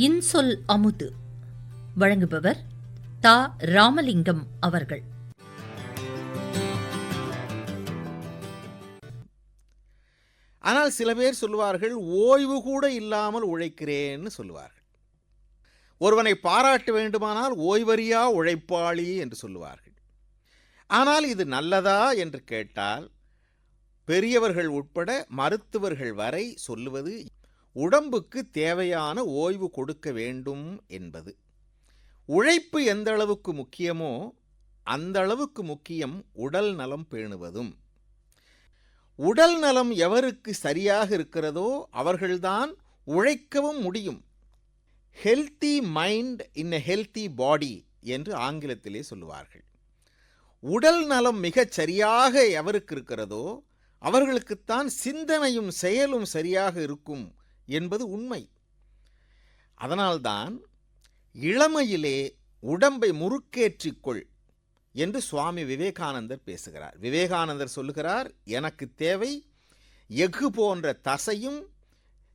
இன்சொல் அமுது. வழங்குபவர் தா. ராமலிங்கம் அவர்கள். ஆனால் சில பேர் சொல்லுவார்கள் ஓய்வு கூட இல்லாமல் உழைக்கிறேன்னு சொல்லுவார்கள். ஒருவனை பாராட்ட வேண்டுமானால் ஓய்வறியா உழைப்பாளி என்று சொல்லுவார்கள். ஆனால் இது நல்லதா என்று கேட்டால் பெரியவர்கள் உட்பட மருத்துவர்கள் வரை சொல்லுவது உடம்புக்கு தேவையான ஓய்வு கொடுக்க வேண்டும் என்பது. உழைப்பு எந்த அளவுக்கு முக்கியமோ அந்த அளவுக்கு முக்கியம் உடல் நலம் பேணுவதும். உடல் நலம் எவருக்கு சரியாக இருக்கிறதோ அவர்கள்தான் உழைக்கவும் முடியும். Healthy mind in a healthy body என்று ஆங்கிலத்திலே சொல்லுவார்கள். உடல் நலம் மிகச் சரியாக எவருக்கு இருக்கிறதோ அவர்களுக்குத்தான் சிந்தனையும் செயலும் சரியாக இருக்கும் என்பது உண்மை. அதனால்தான் இளமையிலே உடம்பை முறுக்கேற்றிக்கொள் என்று சுவாமி விவேகானந்தர் பேசுகிறார். விவேகானந்தர் சொல்லுகிறார் எனக்கு தேவை எஃகு போன்ற தசையும்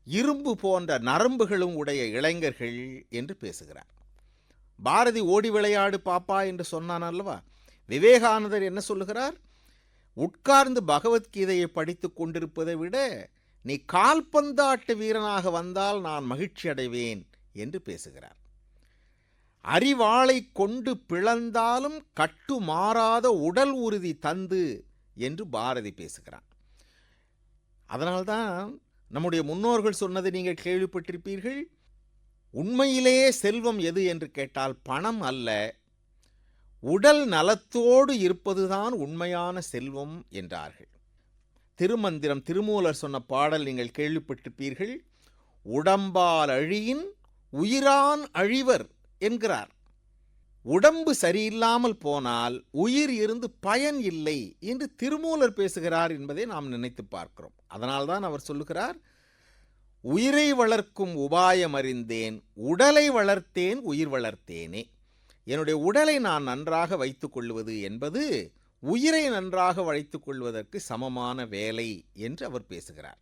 இரும்பு போன்ற நரம்புகளும் உடைய இளைஞர்கள் என்று பேசுகிறார். பாரதி ஓடி விளையாடு பாப்பா என்று சொன்னான் அல்லவா? விவேகானந்தர் என்ன சொல்லுகிறார்? உட்கார்ந்து பகவத்கீதையை படித்து கொண்டிருப்பதை விட நீ கால்பந்தாட்டு வீரனாக வந்தால் நான் மகிழ்ச்சி அடைவேன் என்று பேசுகிறார். அறிவாளை கொண்டு பிளந்தாலும் கட்டுமாறாத உடல் உறுதி தந்து என்று பாரதி பேசுகிறான் அதனால்தான் நம்முடைய முன்னோர்கள் சொன்னதை நீங்கள் கேள்விப்பட்டிருப்பீர்கள். உண்மையிலேயே செல்வம் எது என்று கேட்டால் பணம் அல்ல. உடல் நலத்தோடு இருப்பதுதான் உண்மையான செல்வம் என்றார்கள். திருமந்திரம் திருமூலர் சொன்ன பாடல் நீங்கள் கேள்விப்பட்டிருப்பீர்கள். உடம்பால் அழியின் உயிரான் அழிவர் என்கிறார். உடம்பு சரியில்லாமல் போனால் உயிர் இருந்து பயன் இல்லை என்று திருமூலர் பேசுகிறார் என்பதை நாம் நினைத்து பார்க்கிறோம். அதனால்தான் அவர் சொல்லுகிறார் உயிரை வளர்க்கும் உபாயம் அறிந்தேன் உடலை வளர்த்தேன் உயிர் வளர்த்தேனே. என்னுடைய உடலை நான் நன்றாக வைத்துக் கொள்வது என்பது உயிரை நன்றாக வளைத்து கொள்வதற்கு சமமான வேலை என்று அவர் பேசுகிறார்.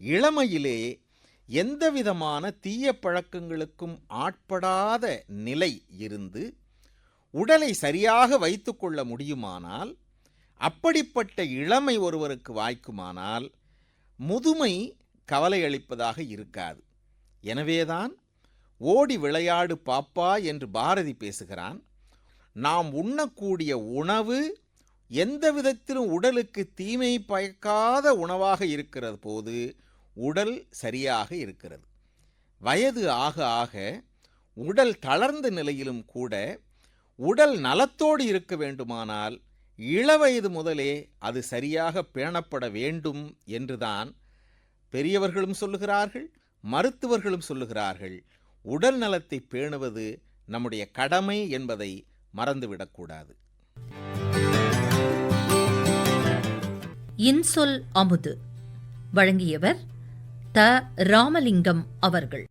இளமையிலே எந்த விதமான தீய பழக்கங்களுக்கும் ஆட்படாத நிலை இருந்து உடலை சரியாக வைத்துக்கொள்ள முடியுமானால் அப்படிப்பட்ட இளமை ஒருவருக்கு வாய்க்குமானால் முதுமை கவலை அளிப்பதாக இருக்காது. எனவேதான் ஓடி விளையாடு பாப்பா என்று பாரதி பேசுகிறான். நாம் உண்ணக்கூடிய உணவு எந்த விதத்திலும் உடலுக்கு தீமை பயக்காத உணவாக இருக்கிற போது உடல் சரியாக இருக்கிறது. வயது ஆக ஆக உடல் தளர்ந்த நிலையிலும் கூட உடல் நலத்தோடு இருக்க வேண்டுமானால் இளவயது முதலே அது சரியாக பேணப்பட வேண்டும் என்றுதான் பெரியவர்களும் சொல்லுகிறார்கள் மருத்துவர்களும் சொல்லுகிறார்கள். உடல் நலத்தை பேணுவது நம்முடைய கடமை என்பதை மறந்துவிடக்கூடாது. இன்சொல் அமுது. வழங்கியவர் த. ராமலிங்கம் அவர்கள்.